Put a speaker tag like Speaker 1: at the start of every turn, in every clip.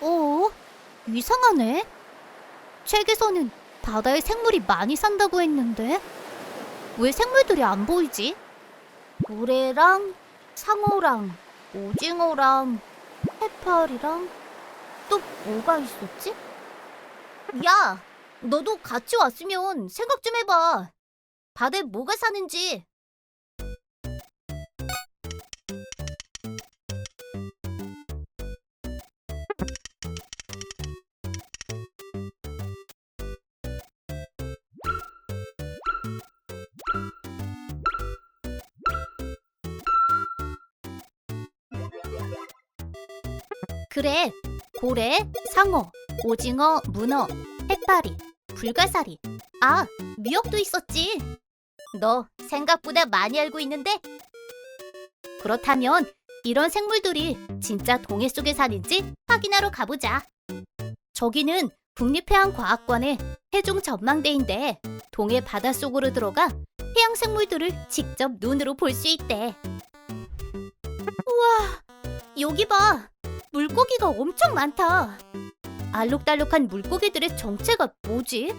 Speaker 1: 어? 이상하네. 책에서는 바다에 생물이 많이 산다고 했는데 왜 생물들이 안 보이지? 고래랑 상어랑 오징어랑 해파리랑 또 뭐가 있었지? 야, 너도 같이 왔으면 생각 좀 해봐. 바다에 뭐가 사는지. 그래, 고래, 상어, 오징어, 문어, 해파리, 불가사리. 아, 미역도 있었지. 너 생각보다 많이 알고 있는데? 그렇다면 이런 생물들이 진짜 동해 속에 사는지 확인하러 가보자. 저기는 국립해양과학관의 해종 전망대인데 동해 바닷속으로 들어가 해양 생물들을 직접 눈으로 볼 수 있대. 우와, 여기 봐. 물고기가 엄청 많다. 알록달록한 물고기들의 정체가 뭐지?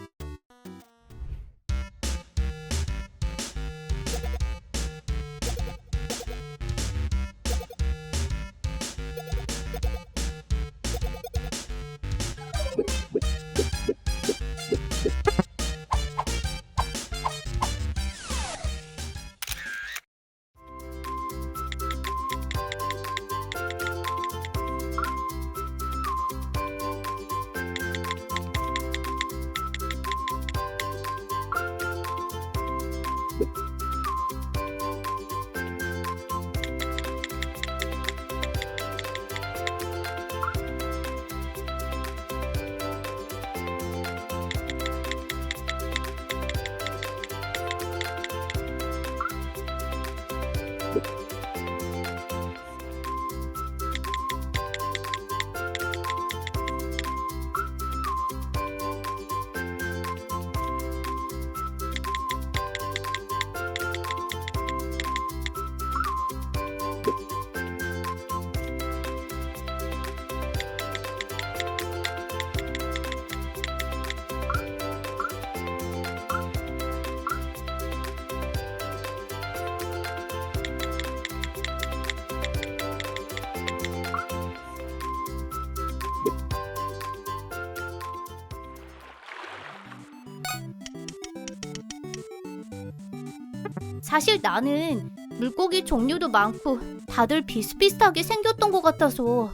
Speaker 1: 사실 나는 물고기 종류도 많고 다들 비슷비슷하게 생겼던 것 같아서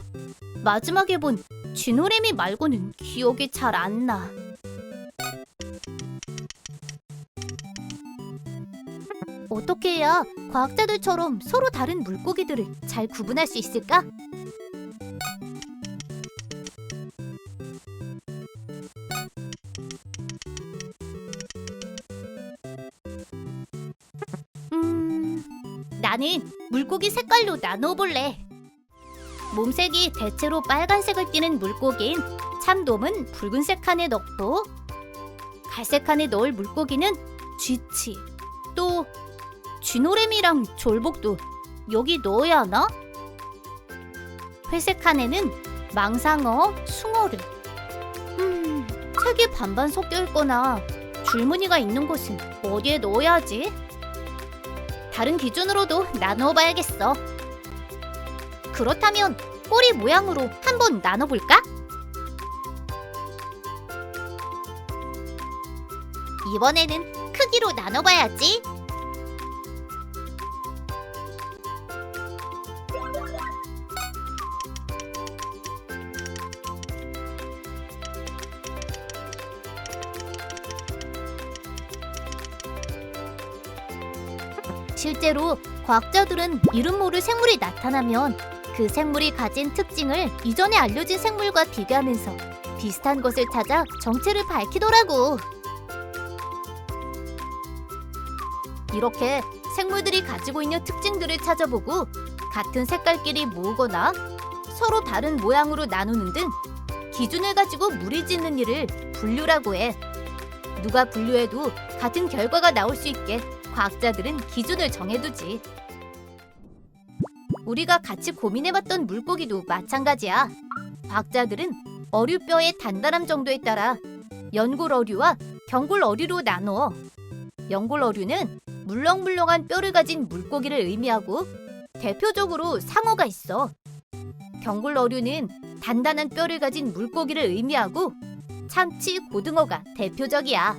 Speaker 1: 마지막에 본 쥐노래미 말고는 기억이 잘 안 나. 어떻게 해야 과학자들처럼 서로 다른 물고기들을 잘 구분할 수 있을까? 나는 물고기 색깔로 나누어 볼래. 몸색이 대체로 빨간색을 띠는 물고기인 참돔은 붉은색 칸에 넣고 갈색 칸에 넣을 물고기는 쥐치 또 쥐노래미랑 졸복도 여기 넣어야 하나? 회색 칸에는 망상어, 숭어를 음, 색이 반반 섞여 있거나 줄무늬가 있는 곳은 어디에 넣어야 하지? 다른 기준으로도 나누어 봐야겠어. 그렇다면 꼬리 모양으로 한번 나눠볼까? 이번에는 크기로 나눠봐야지. 실제로 과학자들은 이름 모를 생물이 나타나면 그 생물이 가진 특징을 이전에 알려진 생물과 비교하면서 비슷한 것을 찾아 정체를 밝히더라고. 이렇게 생물들이 가지고 있는 특징들을 찾아보고 같은 색깔끼리 모으거나 서로 다른 모양으로 나누는 등 기준을 가지고 무리 짓는 일을 분류라고 해. 누가 분류해도 같은 결과가 나올 수 있게 과학자들은 기준을 정해두지. 우리가 같이 고민해봤던 물고기도 마찬가지야. 과학자들은 어류뼈의 단단함 정도에 따라 연골 어류와 경골 어류로 나누어. 연골 어류는 물렁물렁한 뼈를 가진 물고기를 의미하고 대표적으로 상어가 있어. 경골 어류는 단단한 뼈를 가진 물고기를 의미하고 참치, 고등어가 대표적이야.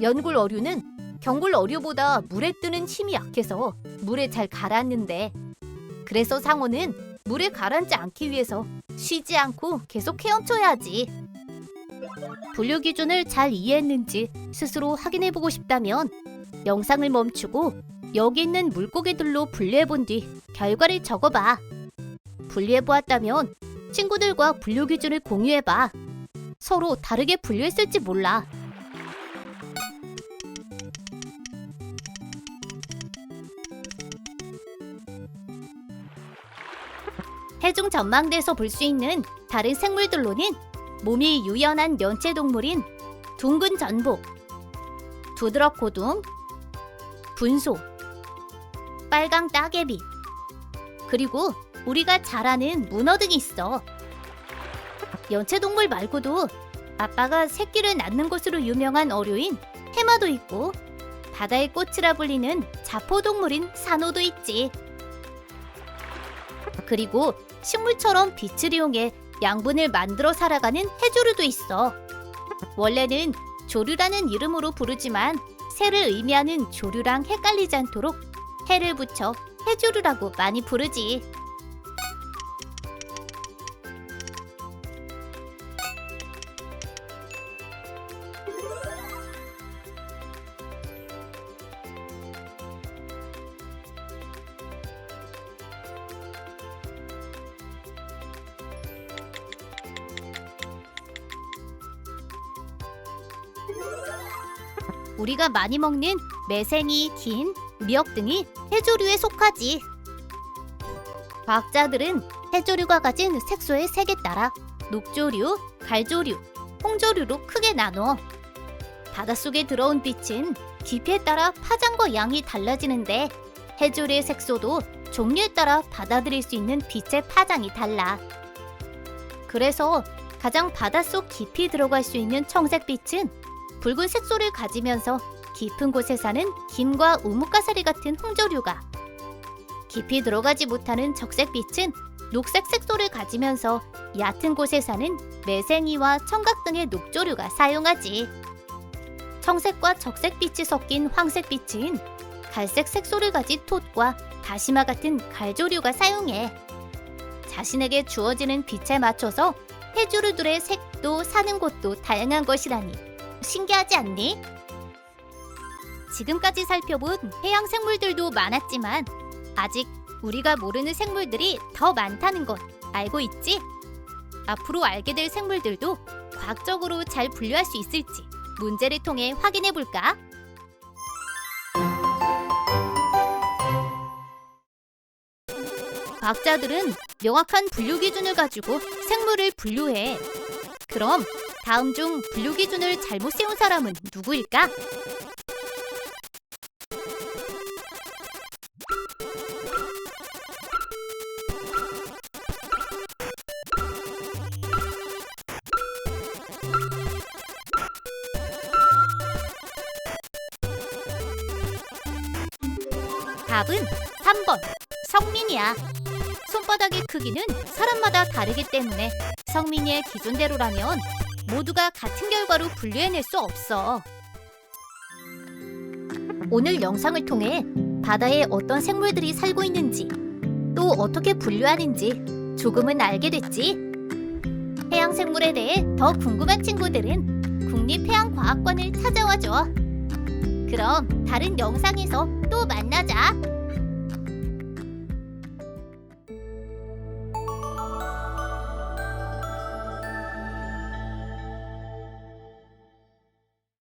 Speaker 1: 연골 어류는 경골 어류보다 물에 뜨는 힘이 약해서 물에 잘 가라앉는데 그래서 상어는 물에 가라앉지 않기 위해서 쉬지 않고 계속 헤엄쳐야 하지. 분류 기준을 잘 이해했는지 스스로 확인해 보고 싶다면 영상을 멈추고 여기 있는 물고기들로 분류해 본 뒤 결과를 적어 봐. 분류해 보았다면 친구들과 분류 기준을 공유해 봐. 서로 다르게 분류했을지 몰라. 해중 전망대에서 볼 수 있는 다른 생물들로는 몸이 유연한 연체 동물인 둥근 전복, 두드럭 고둥, 분소, 빨강 따개비, 그리고 우리가 잘 아는 문어 등이 있어. 연체 동물 말고도 아빠가 새끼를 낳는 곳으로 유명한 어류인 해마도 있고 바다의 꽃이라 불리는 자포동물인 산호도 있지. 그리고 식물처럼 빛을 이용해 양분을 만들어 살아가는 해조류도 있어. 원래는 조류라는 이름으로 부르지만 새를 의미하는 조류랑 헷갈리지 않도록 해를 붙여 해조류라고 많이 부르지. 우리가 많이 먹는 매생이, 긴, 미역 등이 해조류에 속하지. 과학자들은 해조류가 가진 색소의 색에 따라 녹조류, 갈조류, 홍조류로 크게 나눠. 바닷속에 들어온 빛은 깊이에 따라 파장과 양이 달라지는데 해조류의 색소도 종류에 따라 받아들일 수 있는 빛의 파장이 달라. 그래서 가장 바닷속 깊이 들어갈 수 있는 청색빛은 붉은 색소를 가지면서 깊은 곳에 사는 김과 우뭇가사리 같은 홍조류가 깊이 들어가지 못하는 적색빛은 녹색 색소를 가지면서 얕은 곳에 사는 매생이와 청각 등의 녹조류가 사용하지. 청색과 적색빛이 섞인 황색빛은 갈색 색소를 가진 톳과 다시마 같은 갈조류가 사용해. 자신에게 주어지는 빛에 맞춰서 해조류들의 색도 사는 곳도 다양한 것이라니 신기하지 않니? 지금까지 살펴본 해양 생물들도 많았지만 아직 우리가 모르는 생물들이 더 많다는 것 알고 있지? 앞으로 알게 될 생물들도 과학적으로 잘 분류할 수 있을지 문제를 통해 확인해 볼까? 과학자들은 명확한 분류 기준을 가지고 생물을 분류해. 그럼 다음 중 분류 기준을 잘못 세운 사람은 누구일까? 답은 3번 성민이야. 손바닥의 크기는 사람마다 다르기 때문에 성민이의 기준대로라면 모두가 같은 결과로 분류해낼 수 없어. 오늘 영상을 통해 바다에 어떤 생물들이 살고 있는지 또 어떻게 분류하는지 조금은 알게 됐지. 해양 생물에 대해 더 궁금한 친구들은 국립해양과학관을 찾아와 줘. 그럼 다른 영상에서 또 만나자.